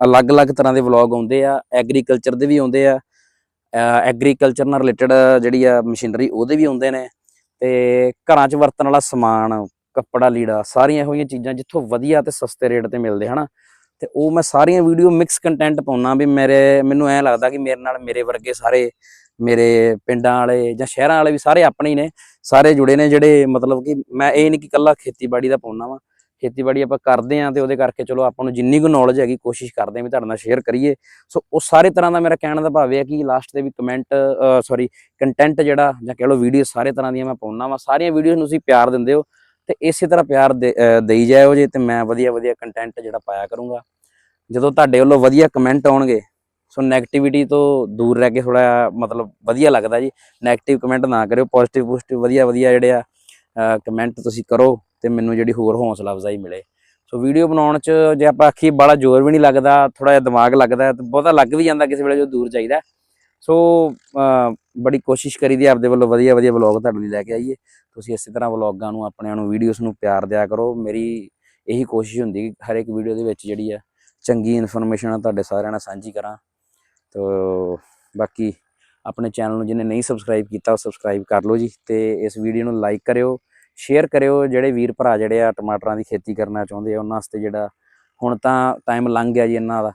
ਅਲੱਗ-ਅਲੱਗ ਤਰ੍ਹਾਂ ਦੇ ਵਲੌਗ ਆਉਂਦੇ ਆ ਐਗਰੀਕਲਚਰ ਦੇ ਵੀ ਆਉਂਦੇ ਆ ਐਗਰੀਕਲਚਰ ਨਾਲ ਰਿਲੇਟਡ ਜਿਹੜੀ ਆ ਮਸ਼ੀਨਰੀ ਉਹਦੇ ਵੀ ਆਉਂਦੇ ਨੇ, ਤੇ ਘਰਾਂ 'ਚ ਵਰਤਣ ਵਾਲਾ ਸਮਾਨ, ਕੱਪੜਾ ਲੀੜਾ, ਸਾਰੀਆਂ ਇਹੋ ਜਿਹੀਆਂ ਚੀਜ਼ਾਂ ਜਿੱਥੋਂ ਵਧੀਆ ਤੇ ਸਸਤੇ ਰੇਟ ਤੇ ਮਿਲਦੇ, ਹਨਾ? ਤੇ ਉਹ ਮੈਂ ਸਾਰੀਆਂ ਵੀਡੀਓ ਮਿਕਸ ਕੰਟੈਂਟ ਪਾਉਣਾ ਵੀ ਮੇਰੇ, ਮੈਨੂੰ ਐ ਲੱਗਦਾ ਕਿ ਮੇਰੇ ਨਾਲ ਮੇਰੇ ਵਰਗੇ ਸਾਰੇ, ਮੇਰੇ ਪਿੰਡਾਂ ਵਾਲੇ ਜਾਂ ਸ਼ਹਿਰਾਂ ਵਾਲੇ ਵੀ ਸਾਰੇ ਆਪਣੇ ਹੀ ਨੇ, ਸਾਰੇ ਜੁੜੇ ਨੇ ਜਿਹੜੇ ਮਤਲਬ ਕਿ ਮੈਂ ਇਹ ਨਹੀਂ ਕਿ ਇਕੱਲਾ ਖੇਤੀਬਾੜੀ ਦਾ ਪਾਉਣਾ ਵਾ। ਖੇਤੀਬਾੜੀ ਆਪਾਂ ਕਰਦੇ ਆਂ ਤੇ ਉਹਦੇ ਕਰਕੇ ਚਲੋ ਆਪਾਂ ਨੂੰ ਜਿੰਨੀ ਕੁ ਨੌਲੇਜ ਹੈਗੀ ਕੋਸ਼ਿਸ਼ ਕਰਦੇ ਆਂ ਵੀ ਤੁਹਾਡੇ ਨਾਲ ਸ਼ੇਅਰ ਕਰੀਏ। ਸੋ ਉਹ ਸਾਰੇ ਤਰ੍ਹਾਂ ਦਾ ਮੇਰਾ ਕਹਿਣ ਦਾ ਭਾਵ ਹੈ ਕਿ ਲਾਸਟ ਤੇ ਵੀ ਕਮੈਂਟ ਸੌਰੀ ਕੰਟੈਂਟ ਜਿਹੜਾ ਜਾਂ ਕਹਿ ਲਓ ਵੀਡੀਓ ਸਾਰੇ ਤਰ੍ਹਾਂ ਦੀਆਂ ਮੈਂ ਪਾਉਣਾ ਵਾ। ਸਾਰੀਆਂ ਵੀਡੀਓਜ਼ ਨੂੰ ਤੁਸੀਂ ਪਿਆਰ ਦਿੰਦੇ ਹੋ। ਤੇ ਇਸੇ ਤਰ੍ਹਾਂ ਪਿਆਰ ਦੇ- ਦੇਈ ਜਾਇਓ ਜੇ ਤੇ ਮੈਂ ਵਧੀਆ ਵਧੀਆ ਕੰਟੈਂਟ ਜਿਹੜਾ ਪਾਇਆ ਕਰੂੰਗਾ। ਜਦੋਂ ਤੁਹਾਡੇ ਵੱਲੋਂ ਵਧੀਆ ਕਮੈਂਟ ਆਉਣਗੇ, ਸੋ 네ਗੇਟਿਵਿਟੀ ਤੋਂ ਦੂਰ ਰਹਿ ਕੇ ਥੋੜਾ ਮਤਲਬ ਵਧੀਆ ਲੱਗਦਾ ਜੀ। 네ਗੇਟਿਵ ਕਮੈਂਟ ਨਾ ਕਰਿਓ ਪੋਜ਼ਿਟਿਵ ਪੋਜ਼ਿਟਿਵ ਵਧੀਆ ਵਧੀਆ ਜਿਹੜੇ ਆ ਕਮੈਂਟ ਤੁਸੀਂ ਕਰੋ ਤੇ ਮੈਨੂੰ ਜਿਹੜੀ ਹੋਰ ਹੌਸਲਾ ਅਫਜ਼ਾਈ ਮਿਲੇ। ਸੋ ਵੀਡੀਓ ਬਣਾਉਣ ਚ ਜੇ ਆਪਾਂ ਆਖੀ ਬੜਾ ਜ਼ੋਰ ਵੀ ਨਹੀਂ ਲੱਗਦਾ ਥੋੜਾ ਜਿਹਾ ਦਿਮਾਗ ਲੱਗਦਾ ਹੈ, ਤੇ ਬਹੁਤਾ ਲੱਗ ਵੀ ਜਾਂਦਾ ਕਿਸੇ ਵੇਲੇ ਜੋ ਦੂਰ ਚਾਹੀਦਾ ਸੋ ਬੜੀ ਕੋਸ਼ਿਸ਼ ਕਰੀ ਦੀ ਆਪਦੇ ਵੱਲੋਂ ਵਧੀਆ ਵਧੀਆ ਵਲੌਗ ਤੁਹਾਡੇ ਲਈ ਲੈ ਕੇ ਆਈਏ। ਤੁਸੀਂ ਇਸੇ ਤਰ੍ਹਾਂ ਵਲੌਗਾਂ ਨੂੰ, ਆਪਣਿਆਂ ਨੂੰ ਵੀਡੀਓਜ਼ ਨੂੰ ਪਿਆਰ ਦਿਆ ਕਰੋ। ਮੇਰੀ ਇਹੀ ਕੋਸ਼ਿਸ਼ ਹੁੰਦੀ ਕਿ ਹਰ ਇੱਕ ਵੀਡੀਓ ਦੇ ਵਿੱਚ ਜਿਹੜੀ ਆ ਚੰਗੀ ਇਨਫੋਰਮੇਸ਼ਨ ਤੁਹਾਡੇ ਸਾਰਿਆਂ ਨਾਲ ਸਾਂਝੀ ਕਰਾਂ। ਤੋ, ਬਾਕੀ ਆਪਣੇ ਚੈਨਲ ਨੂੰ ਜਿਹਨੇ ਨਹੀਂ ਸਬਸਕ੍ਰਾਈਬ ਕੀਤਾ, ਉਹ ਸਬਸਕ੍ਰਾਈਬ ਕਰ ਲਓ ਜੀ ਤੇ ਇਸ ਵੀਡੀਓ ਨੂੰ ਲਾਈਕ ਕਰਿਓ ਸ਼ੇਅਰ ਕਰਿਓ। ਜਿਹੜੇ ਵੀਰ ਭਰਾ ਜਿਹੜੇ ਆ ਟਮਾਟਰਾਂ ਦੀ ਖੇਤੀ ਕਰਨਾ ਚਾਹੁੰਦੇ ਆ, ਉਹਨਾਂ ਵਾਸਤੇ ਜਿਹੜਾ ਹੁਣ ਤਾਂ ਟਾਈਮ ਲੰਘ ਗਿਆ ਜੀ ਇਹਨਾਂ ਦਾ।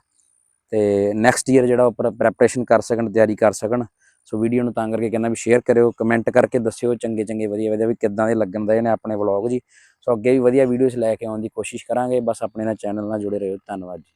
ਤੇ ਨੈਕਸਟ ਈਅਰ ਜਿਹੜਾ ਉਹ ਪ੍ਰੈਪਰੇਸ਼ਨ ਕਰ ਸਕਣ, ਤਿਆਰੀ ਕਰ ਸਕਣ। ਸੋ ਵੀਡੀਓ ਨੂੰ ਤਾਂ ਕਰਕੇ ਕਹਿੰਦਾ ਵੀ ਸ਼ੇਅਰ ਕਰਿਓ ਕਮੈਂਟ ਕਰਕੇ ਦੱਸਿਓ ਚੰਗੇ ਚੰਗੇ, ਵਧੀਆ ਵਧੀਆ ਵੀ ਕਿੱਦਾਂ ਦੇ ਲੱਗਣ ਦੇ ਨੇ ਆਪਣੇ ਵਲੌਗ ਜੀ। ਸੋ ਅੱਗੇ ਵੀ ਵਧੀਆ ਵੀਡੀਓਜ਼ ਲੈ ਕੇ ਆਉਣ ਦੀ ਕੋਸ਼ਿਸ਼ ਕਰਾਂਗੇ। ਬਸ ਆਪਣੇ ਨਾਲ ਚੈਨਲ ਨਾਲ ਜੁੜੇ ਰਹੋ। ਧੰਨਵਾਦ ਜੀ।